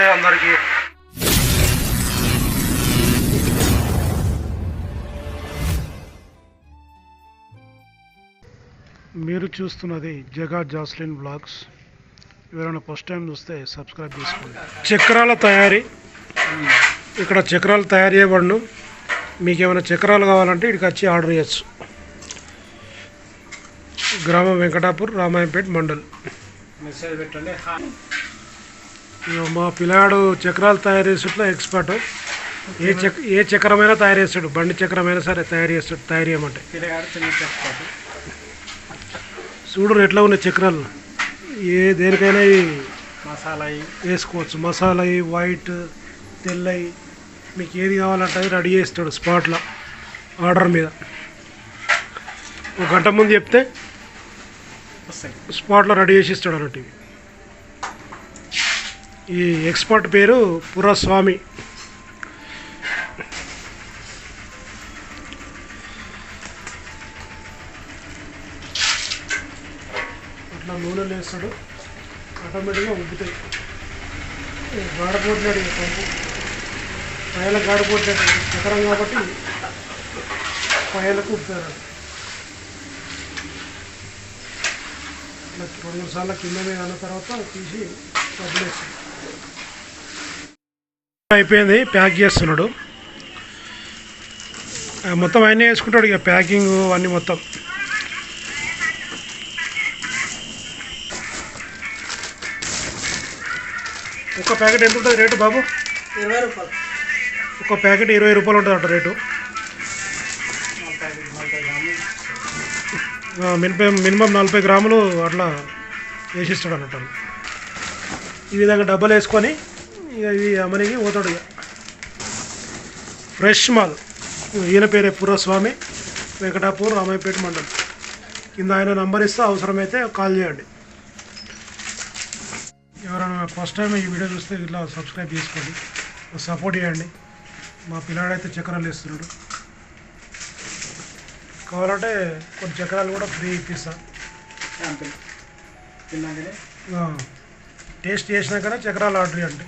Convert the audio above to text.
అందరికీ. మీరు చూస్తున్నది జగా జాస్లిన్ బ్లాగ్స్ ఎవరైనా ఫస్ట్ టైం చూస్తే సబ్స్క్రైబ్ చేసుకోండి. చక్రాల తయారీ. ఇక్కడ చక్రాలు తయారు చేయబడును. మీకు ఏమైనా చక్రాలు కావాలంటే ఇక్కడికి వచ్చి ఆర్డర్ చేయొచ్చు. గ్రామం వెంకటాపూర్ రామాయంపేట మండల్. మెసేజ్ పెట్టండి. మా పిల్లాడు చక్రాలు తయారు చేసేట్లో ఎక్స్పర్ట్ ఏ చక్ ఏ చక్రమైనా తయారు చేస్తాడు. బండి చక్రమైనా సరే తయారు చేస్తాడు. తయారు చేయమంటే. చూడరు ఎట్లా ఉన్నాయి చక్రాలు. ఏ దేనికైనా మసాలా వేసుకోవచ్చు. మసాలా వైట్ తెల్లయి మీకు ఏది కావాలంటే రెడీ చేస్తాడు స్పాట్లో ఆర్డర్ మీద. ఒక గంట ముందు చెప్తే స్పాట్లో రెడీ చేసి ఇస్తాడు అన్నట్టు. ఈ ఎక్స్పర్ట్ పేరు పురస్వామి. అట్లా నూనెలు వేస్తాడు ఆటోమేటిక్గా ఉబ్బుతాయి. గాడపోట్లేడు పంపు. పైల గాడిపోతున్నాడు చక్రం కాబట్టి పైలకు ఉబ్బుతారు. రెండు మూడు సార్లు కింద మీద అన్న తర్వాత తీసి వదిలేస్తాడు. అయిపోయింది ప్యాక్ చేస్తున్నాడు. మొత్తం అన్నీ వేసుకుంటాడు ఇక ప్యాకింగ్ అన్నీ మొత్తం. ఒక ప్యాకెట్ ఎంత ఉంటుంది రేటు బాబు? ఇరవై రూపాయలు. ఒక ప్యాకెట్ ఇరవై రూపాయలు ఉంటుంది అంట రేటు. ఆ, మినిమం నలభై గ్రాములు అట్లా వేసిస్తాడు అన్నట్టు ఈ విధంగా డబ్బలు వేసుకొని ఇవి అమ్మనికి పోతాడు ఇక. ఫ్రెష్ మాల్. ఈయన పేరే పురస్వామి వెంకటాపూర్ రామాయపేట మండలం. కింద ఆయన నంబర్ ఇస్తే అవసరమైతే కాల్ చేయండి. ఎవరైనా ఫస్ట్ టైం ఈ వీడియో చూస్తే ఇట్లా సబ్స్క్రైబ్ చేసుకోండి. సపోర్ట్ చేయండి. మా పిల్లాడైతే చక్రాలు వేస్తున్నాడు. కావాలంటే కొన్ని చక్రాలు కూడా ఫ్రీ ఇప్పిస్తా. టేస్ట్ చేసినాకనే చక్రాలు ఆర్డర్ అంటే